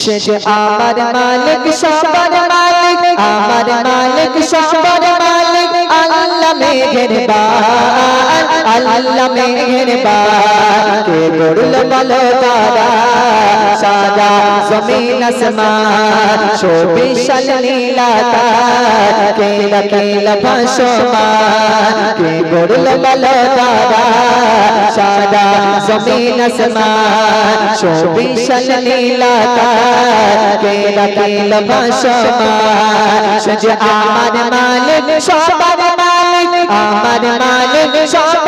শেষ আমার মালিক সবার মালিক আমার মালিক সবার মালিক আল্লাহ মেঘের বান আল্লাহ মেঘের বান কে গড়ল বলো তারা। সাদা জমিন আসমান শোভিশাল নীলাকার কে লকিল ভাসমান, কে গড়ল বলো তারা। সাদা জমিন আসমান শোভিশাল নীলাকার কে লকিল ভাসমান সজ আমার মালিক, সবার মালিক, আমার মালিক, সবার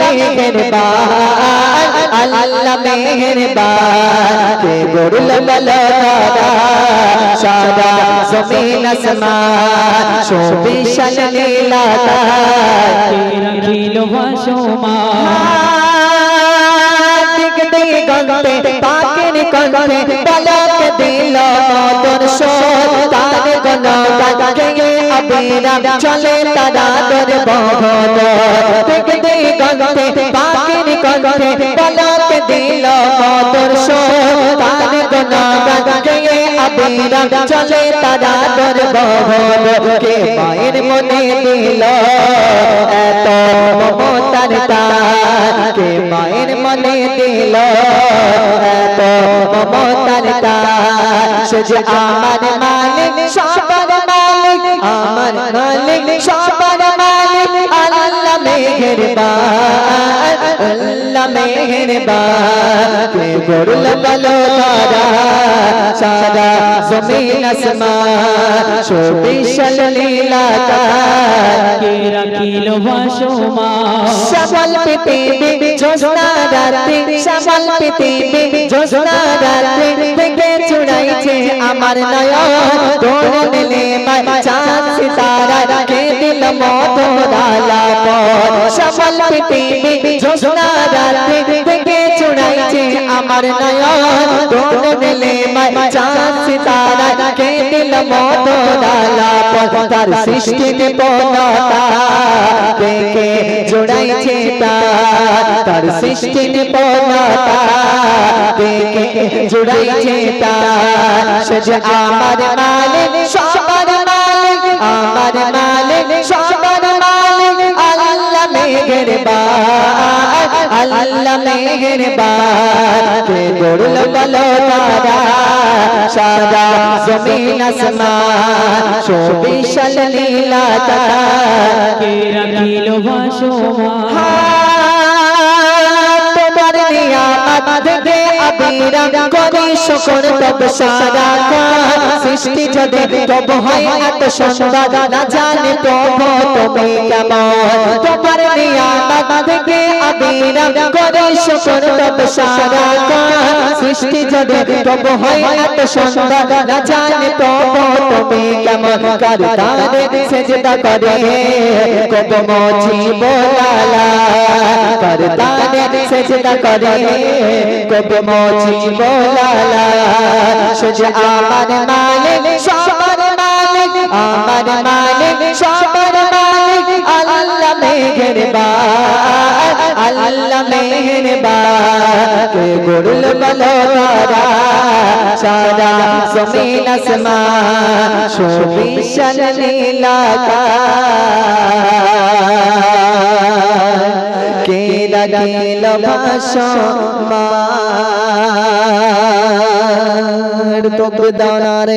মেহেরবান আল্লাহ মেহেরবান কে গড়ল বলরা সাদা জমিন আসমান শোভিশাল নীলাকার রাখিল ভাসমান গন্তে পাকের কণ্ঠে পলক দিল অবিরাম চলে তারা অবিরাম চলে তারা দর কে মায়ের মনে দিল এত মমতার তার, কে মায়ের মনে দিল এত মমতার তার সুজ আমার মালিক, সবার মালিক, আমার মালিক, সবার মালিক, আল্লাহ মেঘের আল্লাহ মেঘের বান কে গড়ল বলো তারা, সারা জমিন আসমান শোভিশাল নীলাকার, কে রাখিল ভাসমান? শ্যামল পৃথিবী জোসনা রাতে শ্যামল পৃথিবী জোসনা রাতে থেকে চুড়াইছে আমার নয়ন তোর দিলে মাই চাঁদ সিতারা, কে দিল মধুরালা পর শ্যামল পৃথিবী জোসনা রাতে থেকে চুড়াইছে আমার নয়ন তোর দিলে মাই চাঁদ মধুরালা পর তার সৃষ্টি নিপনতা দেখে জোড়াইছে তার তার সৃষ্টি নিপনতা দেখে জোড়াইছে আমার মালিক, সবার মালিক, আমার মালিক, সবার মালিক। আল্লাহ মেঘের বান আল্লাহ মেঘের কে গড়ল বলো তারা সাদা জমিন আসমান, শোভিশাল নীলাকার কে রাখিল তোমার নিয়ামত থেকে আবিরাম সৃষ্টি যদি তব হয় এত জানি তব কেমন? তোমার আবিরাম করি শুকর তব সারা সৃষ্টি যদি তব হয় এত সুন্দর না জানি তব তুমি কেমন কার তারে সেজদা করে। কব মজি বোলালা কর তারে সেজদা করে। কব মজি বোলালা সুজ আমার মালিক, সবার মালিক, আমার মালিক, সবার বান আল্লাহ মেঘের বান কে গড়ল বলো তারা সারা জমিন আসমান শোভিশাল নীলাকার কে লাগিল ভাসমান তো দানার